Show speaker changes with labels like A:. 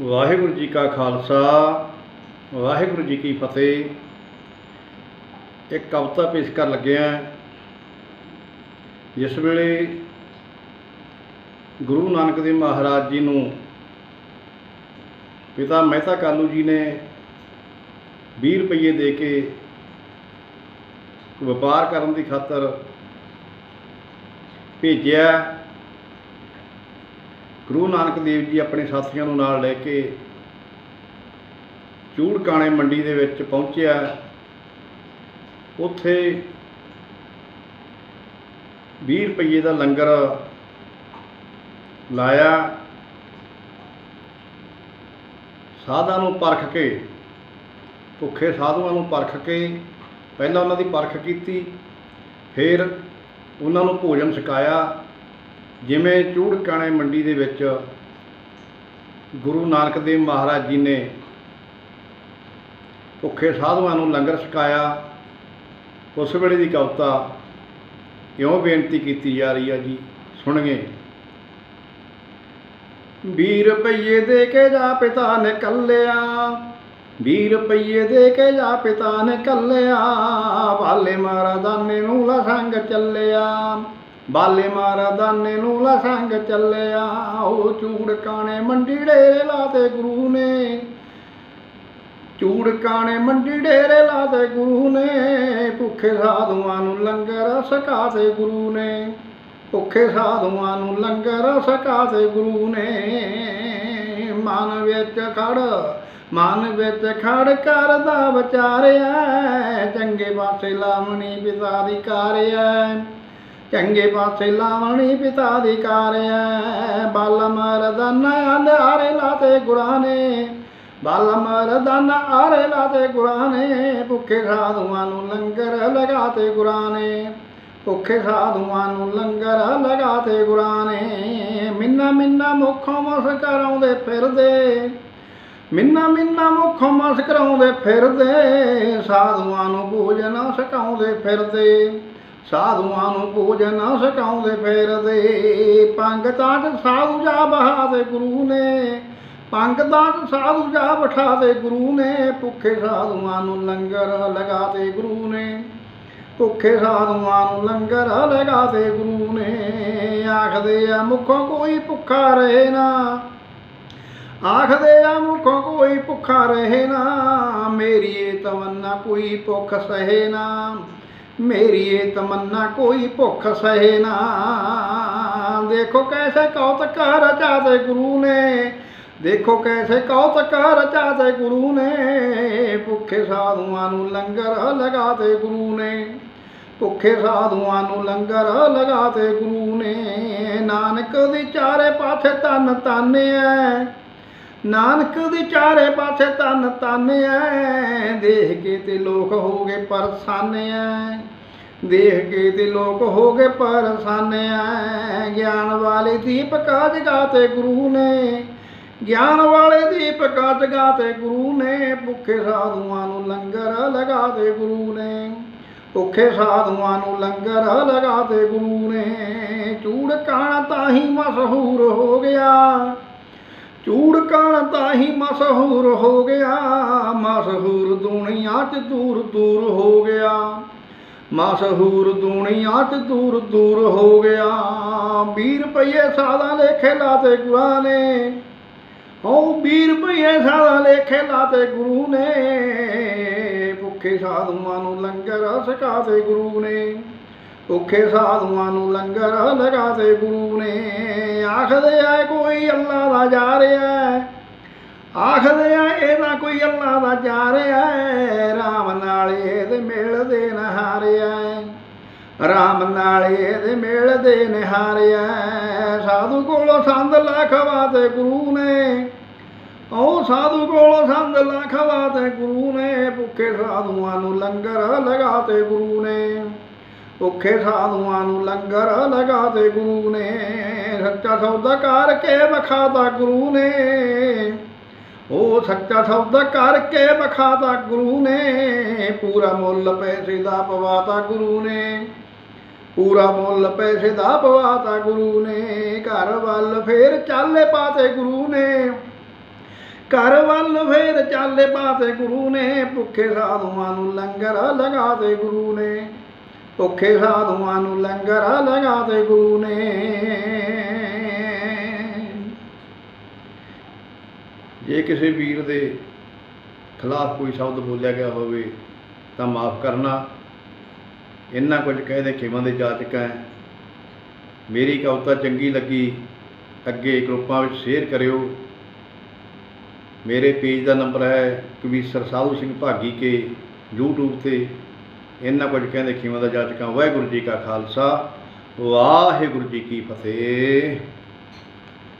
A: ਵਾਹਿਗੁਰੂ ਜੀ ਕਾ ਖਾਲਸਾ, ਵਾਹਿਗੁਰੂ ਜੀ ਕੀ ਫਤਿਹ। ਇੱਕ ਕਵਿਤਾ ਪੇਸ਼ ਕਰਨ ਲੱਗਿਆ ਜਿਸ ਵੇਲੇ ਗੁਰੂ ਨਾਨਕ ਦੇਵ ਮਹਾਰਾਜ ਜੀ ਨੂੰ ਪਿਤਾ ਮਹਿਤਾ ਕਾਲੂ ਜੀ ਨੇ 20 ਰੁਪਏ ਦੇ ਕੇ ਵਪਾਰ ਕਰਨ ਦੀ ਖਾਤਰ ਭੇਜਿਆ। ਗੁਰੂ ਨਾਨਕ ਦੇਵ ਜੀ ਆਪਣੇ ਸਾਥੀਆਂ ਨੂੰ ਨਾਲ ਲੈ ਕੇ ਚੂੜਕਾਣੇ ਮੰਡੀ ਦੇ ਵਿੱਚ ਪਹੁੰਚਿਆ। ਉੱਥੇ 20 ਰੁਪਏ ਦਾ ਲੰਗਰ ਲਾਇਆ। ਸਾਧਾਂ ਨੂੰ ਪਰਖ ਕੇ, ਭੁੱਖੇ ਸਾਧੂਆਂ ਨੂੰ ਪਰਖ ਕੇ ਪਹਿਲਾਂ ਉਹਨਾਂ ਦੀ ਪਰਖ ਕੀਤੀ, ਫਿਰ ਉਹਨਾਂ ਨੂੰ ਭੋਜਨ ਛਕਾਇਆ। ਜਿਵੇਂ ਚੂੜਕਾਣੇ ਮੰਡੀ ਦੇ ਵਿੱਚ ਗੁਰੂ ਨਾਨਕ ਦੇਵ ਮਹਾਰਾਜ ਜੀ ਨੇ ਭੁੱਖੇ ਸਾਧੂਆਂ ਨੂੰ ਲੰਗਰ ਛਕਾਇਆ, ਉਸ ਵੇਲੇ ਦੀ ਕਵਿਤਾ ਇਉਂ ਬੇਨਤੀ ਕੀਤੀ ਜਾ ਰਹੀ ਆ ਜੀ ਸੁਣਗੇ 20 ਰੁਪਏ ਦੇ ਕੇ ਜਾ ਪਿਤਾ ਨੇ ਕੱਲਿਆ 20 ਰੁਪਏ ਦੇ ਕੇ ਜਾ ਪਿਤਾ ਨੇ ਕੱਲਿਆ ਵਾਲੇ ਮਾਰਾ ਦਾਨੇ ਨੂੰ ਲਸੰਗ ਚੱਲਿਆ। ਬਾਲੇ ਮਾਰਾ ਦਾਨੇ ਨੂੰ ਲਸੰਗ ਚੱਲਿਆ, ਉਹ ਚੂੜ ਕਾਣੇ ਮੰਡੀ ਡੇਰੇ ਲਾਤੇ ਗੁਰੂ ਨੇ। ਚੂੜ ਕਾਣੇ ਮੰਡੀ ਡੇਰੇ ਲਾਤੇ ਗੁਰੂ ਨੇ, ਭੁੱਖੇ ਸਾਧੂਆਂ ਨੂੰ ਲੰਗਰ ਸਕਾਤੇ ਗੁਰੂ ਨੇ। ਭੁੱਖੇ ਸਾਧੂਆਂ ਨੂੰ ਲੰਗਰ ਸਕਾਤੇ ਗੁਰੂ ਨੇ। ਮਨ ਵਿੱਚ ਖੜ, ਮਨ ਵਿੱਚ ਖੜ ਕਰਦਾ ਵਿਚਾਰਿਆ, ਚੰਗੇ ਪਾਸੇ ਲਾਵਣੀ ਪਿਤਾ ਦੀ ਕਾਰਿਆ। ਚੰਗੇ ਪਾਸੇ ਲਾਵਣੀ ਪਿਤਾ ਦੀ ਕਾਰਿਆ ਬਲ ਮਰਦਨ ਅੰਧਾਰੇ ਲਾਤੇ ਗੁਰਾਂ ਨੇ ਬਲ ਆਰੇ ਲਾਤੇ ਗੁਰਾਂ ਭੁੱਖੇ ਸਾਧੂਆਂ ਨੂੰ ਲੰਗਰ ਲਗਾਤੇ ਗੁਰਾਂ ਨੇ ਭੁੱਖੇ ਸਾਧੂਆਂ ਨੂੰ ਲੰਗਰ ਲਗਾਤੇ ਗੁਰਾਂ ਨੇ ਮਿੰਨਾ ਮਿੰਨਾ ਮੁਖੋਂ ਮਸ ਕਰਾਉਂਦੇ ਫਿਰਦੇ। ਮਿੰਨਾ ਮਿੰਨਾ ਮੁਖੋਂ ਮਸ ਕਰਾਉਂਦੇ ਫਿਰਦੇ। ਸਾਧੂਆਂ ਨੂੰ ਭੋਜਨ ਛਕਾਉਂਦੇ ਫਿਰਦੇ। ਸਾਧੂਆਂ ਨੂੰ ਭੋਜਨ ਛਕਾਉਂਦੇ ਫਿਰਦੇ। ਪੰਗਤਾਂ 'ਚ ਸਾਧੂ ਜਾ ਬਹਾਦੇ ਗੁਰੂ ਨੇ। ਪੰਗਤਾਂ 'ਚ ਸਾਧੂ ਜਾ ਬਿਠਾਦੇ ਗੁਰੂ ਨੇ। ਭੁੱਖੇ ਸਾਧੂਆਂ ਨੂੰ ਲੰਗਰ ਲਗਾਤੇ ਗੁਰੂ ਨੇ। ਭੁੱਖੇ ਸਾਧੂਆਂ ਨੂੰ ਲੰਗਰ ਲਗਾਤੇ ਗੁਰੂ ਨੇ। ਆਖਦੇ ਆ, ਮੁਖੋਂ ਕੋਈ ਭੁੱਖਾ ਰਹੇ ਨਾ। ਆਖਦੇ ਆ, ਮੁੱਖੋਂ ਕੋਈ ਭੁੱਖਾ ਰਹੇ ਨਾ। ਮੇਰੀ ਇਹ ਤਮੰਨਾ ਕੋਈ ਭੁੱਖ ਸਹੇ ਨਾ। ਮੇਰੀ ਇਹ ਤਮੰਨਾ ਕੋਈ ਭੁੱਖ ਸਹੇ ਨਾ। ਦੇਖੋ ਕੈਸੇ ਕੌਤਕ ਰਚਾਤੇ ਗੁਰੂ ਨੇ। ਦੇਖੋ ਕੈਸੇ ਕੌਤਕ ਰਚਾਤੇ ਗੁਰੂ ਨੇ। ਭੁੱਖੇ ਸਾਧੂਆਂ ਨੂੰ ਲੰਗਰ ਲਗਾ ਲਗਾਤੇ ਗੁਰੂ ਨੇ। ਭੁੱਖੇ ਸਾਧੂਆਂ ਨੂੰ ਲੰਗਰ ਲਗਾ ਲਗਾਤੇ ਗੁਰੂ ਨੇ। ਨਾਨਕ ਦੀ ਚਾਰੇ ਪਾਸੇ ਤਨ ਤਾਨਿਆ ਨਾਨਕ ਦੇ ਚਾਰੇ ਪਾਸੇ ਤਨ ਐ। ਦੇਖ ਕੇ ਤੇ ਲੋਕ ਹੋ ਗਏ ਪਰਸਾਨਿਆ ਦੇਖ ਕੇ ਤੇ ਲੋਕ ਹੋ ਗਏ ਪਰਸਾਨਿਆ ਗਿਆਨ ਵਾਲੇ ਦੀਪਕਾ ਜਗਾਤੇ ਗੁਰੂ ਨੇ। ਗਿਆਨ ਵਾਲੇ ਦੀਪਕਾ ਜਗਾਤੇ ਗੁਰੂ ਨੇ। ਭੁੱਖੇ ਸਾਧੂਆਂ ਨੂੰ ਲੰਗਰ ਲਗਾ ਲਗਾਤੇ ਗੁਰੂ ਨੇ। ਭੁੱਖੇ ਸਾਧੂਆਂ ਨੂੰ ਲੰਗਰ ਲਗਾ ਲਗਾਤੇ ਗੁਰੂ ਨੇ। ਚੂੜ ਕਾਣਾ ਤਾਂ ਹੀ ਮਸ਼ਹੂਰ ਹੋ ਗਿਆ। ਚੂੜਕਣ ਤਾਂ ਹੀ ਮਸ਼ਹੂਰ ਹੋ ਗਿਆ, ਮਸ਼ਹੂਰ ਦੁਨੀਆ 'ਚ ਦੂਰ ਦੂਰ ਹੋ ਗਿਆ, ਮਸ਼ਹੂਰ ਦੁਨੀਆ 'ਚ ਦੂਰ ਦੂਰ ਹੋ ਗਿਆ। 20 ਰੁਪਏ ਸਾਦਾ ਲੇਖੇ ਲਾਤੇ ਗੁਰਾਂ ਨੇ ਹੋ 20 ਰੁਪਏ ਸਾਦਾ ਲੇਖੇ ਲਾਤੇ ਗੁਰੂ ਨੇ, ਭੁੱਖੇ ਸਾਧੂਆਂ ਨੂੰ ਲੰਗਰ ਛਕਾਤੇ ਗੁਰੂ ਨੇ। ਭੁੱਖੇ ਸਾਧੂਆਂ ਨੂੰ ਲੰਗਰ ਲਗਾਤੇ ਗੁਰੂ ਨੇ। ਆਖਦੇ ਆ, ਕੋਈ ਅੱਲਾ ਦਾ ਜਾ ਰਿਹਾ ਆਖਦੇ ਆ ਇਹਦਾ ਕੋਈ ਅੱਲਾ ਦਾ ਜਾ ਰਿਹਾ ਰਾਮ ਨਾਲ ਇਹਦੇ ਮਿਲਦੇ ਨਹਾਰਿਆ ਰਾਮ ਨਾਲ ਇਹਦੇ ਮਿਲਦੇ ਨਹਾਰਿਆ ਸਾਧੂ ਕੋਲੋਂ ਸੰਦ ਲਖਵਾਤੇ ਗੁਰੂ ਨੇ। ਉਹ ਸਾਧੂ ਕੋਲੋਂ ਸੰਦ ਲਖਵਾਤੇ ਗੁਰੂ ਨੇ। ਭੁੱਖੇ ਸਾਧੂਆਂ ਨੂੰ ਲੰਗਰ ਲਗਾ ਤੇ ਗੁਰੂ ਨੇ। ਭੁੱਖੇ ਸਾਧੂਆਂ ਨੂੰ ਲੰਗਰ ਲਗਾ ਲਗਾਤੇ ਗੁਰੂ ਨੇ। ਸੱਚਾ ਸੌਦਾ ਕਰਕੇ ਵਿਖਾਤਾ ਗੁਰੂ ਨੇ। ਉਹ ਸੱਚਾ ਸੌਦਾ ਕਰਕੇ ਵਿਖਾਤਾ ਗੁਰੂ ਨੇ। ਪੂਰਾ ਮੁੱਲ ਪੈਸੇ ਦਾ ਪਵਾਤਾ ਗੁਰੂ ਨੇ। ਪੂਰਾ ਮੁੱਲ ਪੈਸੇ ਦਾ ਪਵਾਤਾ ਗੁਰੂ ਨੇ। ਘਰ ਵੱਲ ਫੇਰ ਚਾਲੇ ਪਾਤੇ ਗੁਰੂ ਨੇ। ਘਰ ਵੱਲ ਫੇਰ ਚਾਲੇ ਪਾਤੇ ਗੁਰੂ ਨੇ। ਭੁੱਖੇ ਸਾਧੂਆਂ ਨੂੰ ਲੰਗਰ ਲਗਾ ਦੇ ਗੁਰੂ ਨੇ। ਭੁੱਖੇ ਸਾਧੂਆਂ ਨੂੰ ਲੰਗਰ ਲਗਾ ਤੇ ਗੁਰੂ ਨੇ। ਜੇ ਕਿਸੇ ਵੀਰ ਦੇ ਖਿਲਾਫ ਕੋਈ ਸ਼ਬਦ ਬੋਲਿਆ ਗਿਆ ਹੋਵੇ, ਤਾਂ ਮਾਫ ਕਰਨਾ। ਇੰਨਾ ਕੁਝ ਕਹਿ ਦੇ ਖਿਮਾਂ ਦੇ ਜਾ ਚੁੱਕਾ ਹੈ। ਮੇਰੀ ਕਵਿਤਾ ਚੰਗੀ ਲੱਗੀ, ਅੱਗੇ ਗਰੁੱਪਾਂ ਵਿੱਚ ਸ਼ੇਅਰ ਕਰਿਓ। ਮੇਰੇ ਪੇਜ ਦਾ ਨੰਬਰ ਹੈ ਕਵੀਸਰ ਸਾਧੂ ਸਿੰਘ ਭਾਗੀ ਕੇ, YouTube ਤੇ। ਇੰਨਾ ਕੁਝ ਕਹਿੰਦੇ ਖਿਮਾਂ ਦਾ ਜਾਚਕਾਂ ਵਾਹਿਗੁਰੂ ਜੀ ਕਾ ਖਾਲਸਾ। ਵਾਹਿਗੁਰੂ ਜੀ ਕੀ ਫਤਿਹ।